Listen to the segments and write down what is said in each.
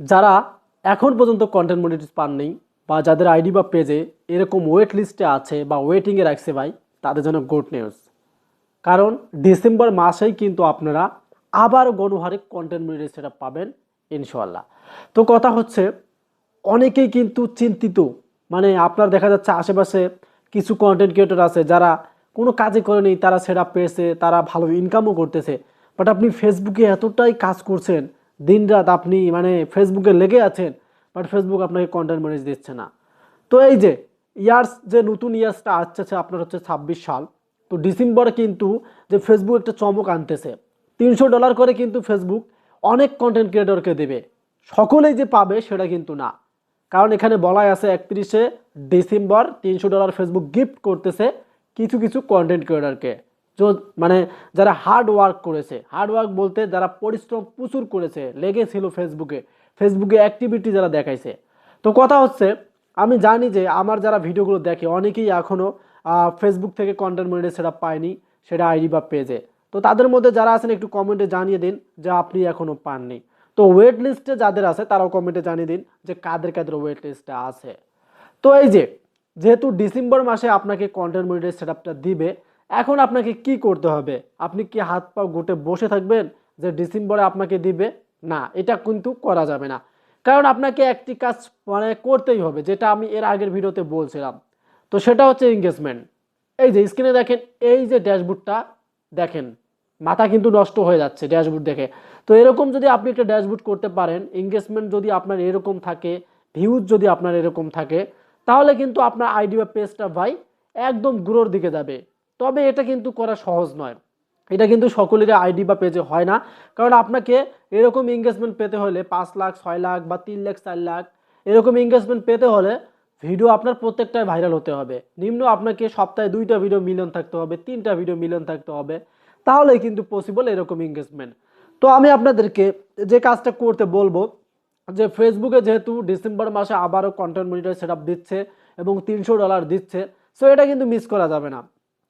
যারা এখন পর্যন্ত কন্টেন্ট মনিটরিজ পাননি বা যাদের আইডি বা পেজে এরকম ওয়েট লিস্টে আছে বা ওয়েটিংয়ে রাখছে ভাই, তাদের জন্য গুড নিউজ কারণ ডিসেম্বর মাসেই কিন্তু আপনারা আবার গণহারে কন্টেন্ট মনিটরিজ সেটা পাবেন ইনশাল্লাহ তো কথা হচ্ছে, অনেকেই কিন্তু চিন্তিত। মানে আপনার দেখা যাচ্ছে আশেপাশে কিছু কন্টেন্ট ক্রিয়েটর আছে যারা কোনো কাজে করেনি, তারা সেটা পেয়েছে, তারা ভালো ইনকামও করতেছে। বাট আপনি ফেসবুকে এতটাই কাজ করছেন দিনরাত আপনি মানে ফেসবুকে লেগে আছেন বাট ফেসবুক আপনাকে কন্টেন্ট ম্যানেজ দিচ্ছে না। তো এই যে, ইয়ার্স যে নতুন ইয়ার্সটা আসছে আপনার হচ্ছে ছাব্বিশ সাল, তো ডিসেম্বরে কিন্তু যে ফেসবুক একটা চমক আনতেছে, তিনশো ডলার করে কিন্তু ফেসবুক অনেক কন্টেন্ট ক্রিয়েটরকে দেবে। সকলেই যে পাবে সেটা কিন্তু না। কারণ এখানে বলাই আছে একত্রিশে ডিসেম্বর তিনশো ডলার ফেসবুক গিফট করতেছে কিছু কিছু কন্টেন্ট ক্রিয়েটরকে মানে যারা হার্ড ওয়ার্ক করেছে হার্ড ওয়ার্ক বলতে যারা পরিশ্রম প্রচুর করেছে লেগেছিল ফেসবুকে ফেসবুকে অ্যাক্টিভিটি যারা দেখাইছে। তো কথা হচ্ছে, আমি জানি যে আমার যারা ভিডিওগুলো দেখে, অনেকেই এখনও ফেসবুক থেকে কন্টেন্ট মনিটর সেটা পায়নি, সেটা আইডি বা পেজে তো তাদের মধ্যে যারা আছেন, একটু কমেন্টে জানিয়ে দিন যে আপনি এখনও পাননি। তো ওয়েট লিস্টে যাদের আছে, তারাও কমেন্টে জানিয়ে দিন যে কাদের কাদের ওয়েট লিস্টে আছে। তো এই যে, যেহেতু ডিসেম্বর মাসে আপনাকে কন্টেন্ট মনিটর সেটআপটা দিবে এখন আপনাকে কি করতে হবে? আপনি কি হাত পা গুটে বসে থাকবেন যে ডিসেম্বরে আপনাকে দিবে? না, এটা কিন্তু করা যাবে না। কারণ আপনাকে একটি কাজ মানে করতেই হবে, যেটা আমি এর আগের ভিডিওতে বলছিলাম। তো সেটা হচ্ছে এঙ্গেজমেন্ট এই যে স্ক্রিনে দেখেন, এই যে ড্যাশবোর্ডটা দেখেন, মাথা কিন্তু নষ্ট হয়ে যাচ্ছে ড্যাশবোর্ড দেখে। তো এরকম যদি আপনি একটা ড্যাশবোর্ড করতে পারেন এঙ্গেজমেন্ট যদি আপনার এরকম থাকে ভিউজ যদি আপনার এরকম থাকে, তাহলে কিন্তু আপনার আইডি বা পেজটা ভাই একদম গ্রোর দিকে যাবে। তবে এটা কিন্তু করা সহজ নয়। এটা কিন্তু সকলেরই আইডি বা পেজে হয় না। কারণ আপনাকে এরকম এঙ্গেজমেন্ট পেতে হলে পাঁচ লাখ, ছয় লাখ বা তিন লাখ, চার লাখ এরকম এঙ্গেজমেন্ট পেতে হলে ভিডিও আপনার প্রত্যেকটাই ভাইরাল হতে হবে। নিম্ন আপনাকে সপ্তাহে দুইটা ভিডিও মিলিয়ন থাকতে হবে, তিনটা ভিডিও মিলিয়ন থাকতে হবে। তাহলেই কিন্তু পসিবল এরকম এঙ্গেজমেন্ট তো আমি আপনাদেরকে যে কাজটা করতে বলব, যে ফেসবুকে যেহেতু ডিসেম্বর মাসে আবারও কন্টেন্ট মনিটর সেট দিচ্ছে এবং তিনশো ডলার দিচ্ছে সো এটা কিন্তু মিস করা যাবে না।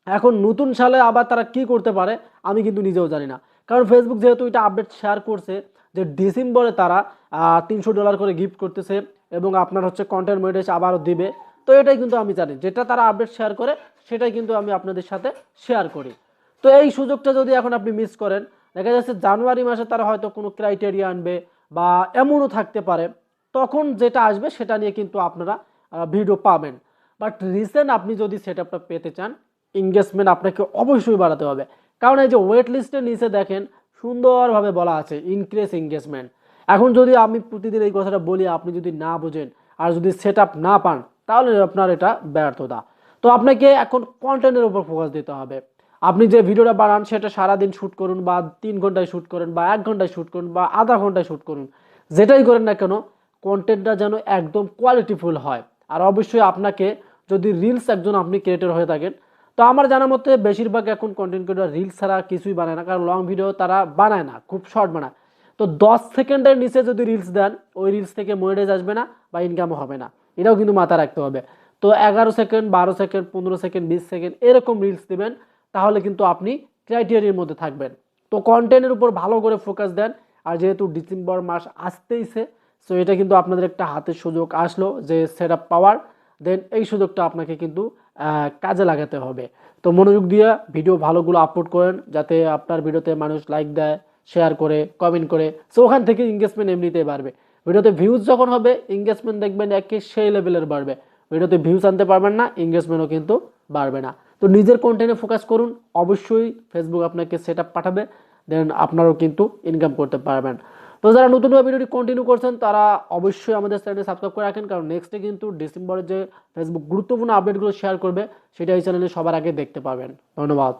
এখন নতুন সালে আবার তারা কি করতে পারে, আমি কিন্তু নিজেও জানি না। কারণ ফেসবুক যেহেতু এটা আপডেট শেয়ার করছে যে ডিসেম্বরে তারা তিনশো ডলার করে গিফট করতেছে এবং আপনার হচ্ছে কন্টেন্ট মনিটাইজ আবারও দিবে। তো এটাই কিন্তু আমি জানি, যেটা তারা আপডেট শেয়ার করে সেটাই কিন্তু আমি আপনাদের সাথে শেয়ার করি। তো এই সুযোগটা যদি এখন আপনি মিস করেন, দেখা যাচ্ছে জানুয়ারি মাসে তারা হয়তো কোনো ক্রাইটেরিয়া আনবে বা এমনও থাকতে পারে, তখন যেটা আসবে সেটা নিয়ে কিন্তু আপনারা ভিডিও পাবেন। বাট রিসেন্ট আপনি যদি সেট পেতে চান এঙ্গেজমেন্ট আপনাকে অবশ্যই বাড়াতে হবে। কারণ এই যে ওয়েট লিস্টের নিচে দেখেন, সুন্দরভাবে বলা আছে ইনক্রিজ এঙ্গেজমেন্ট এখন যদি আমি প্রতিদিন এই কথাটা বলি, আপনি যদি না বোঝেন আর যদি সেট না পান, তাহলে আপনার এটা ব্যর্থতা। তো আপনাকে এখন কন্টেন্টের উপর ফোকাস দিতে হবে। আপনি যে ভিডিওটা বানান, সেটা সারাদিন শ্যুট করুন বা তিন ঘন্টায় শ্যুট করুন বা এক ঘন্টায় শ্যুট করুন বা আধা ঘন্টায় শ্যুট করুন। যেটাই করেন না কেন কন্টেন্টটা যেন একদম কোয়ালিটিফুল হয়। আর অবশ্যই আপনাকে যদি রিলস একজন আপনি ক্রিয়েটর হয়ে থাকেন তো আমার জানার মতে, বেশিরভাগ এখন কন্টেন্ট ক্রিয়েটর রিলস ছাড়া কিছুই বানায় না, কারণ লং ভিডিও তারা বানায় না, খুব শর্ট বানায়। তো দশ সেকেন্ডের নিচে যদি রিলস দেন, ওই রিলস থেকে মনিটাইজ আসবে না বা ইনকামও হবে না। এটাও কিন্তু মাথা রাখতে হবে। তো এগারো সেকেন্ড, বারো সেকেন্ড, পনেরো সেকেন্ড, বিশ সেকেন্ড এরকম রিলস দেবেন, তাহলে কিন্তু আপনি ক্রাইটেরিয়ার মধ্যে থাকবেন। তো কন্টেন্টের উপর ভালো করে ফোকাস দেন, আর যেহেতু ডিসেম্বর মাস আসতেইছে সো এটা কিন্তু আপনাদের একটা হাতের সুযোগ। আসলো যে সেট পাওয়ার দেন এই সুযোগটা আপনাকে কিন্তু কাজে লাগাতে হবে। তো মনোযোগ দিয়ে ভিডিও ভালোগুলো আপলোড করেন, যাতে আপনার ভিডিওতে মানুষ লাইক দেয় শেয়ার করে কমেন্ট করে। সো ওখান থেকে এঙ্গেজমেন্ট এমনিতেই বাড়বে। ভিডিওতে ভিউজ যখন হবে এঙ্গেজমেন্ট দেখবেন একে সেই লেভেলের বাড়বে। ভিডিওতে ভিউজ আনতে পারবেন না এঙ্গেজমেন্টও কিন্তু বাড়বে না। তো নিজের কন্টেন্টে ফোকাস করুন, অবশ্যই ফেসবুক আপনাকে সেট পাঠাবে দেন আপনারাও কিন্তু ইনকাম করতে পারবেন। তো যারা নতুনভাবে ভিডিওটি কন্টিনিউ করছেন, তারা অবশ্যই আমাদের চ্যানেলে সাবস্ক্রাইব করে রাখেন, কারণ নেক্সটে কিন্তু ডিসেম্বরের যে ফেসবুক গুরুত্বপূর্ণ আপডেটগুলো শেয়ার করবে, সেটা এই চ্যানেলে সবার আগে দেখতে পাবেন। ধন্যবাদ।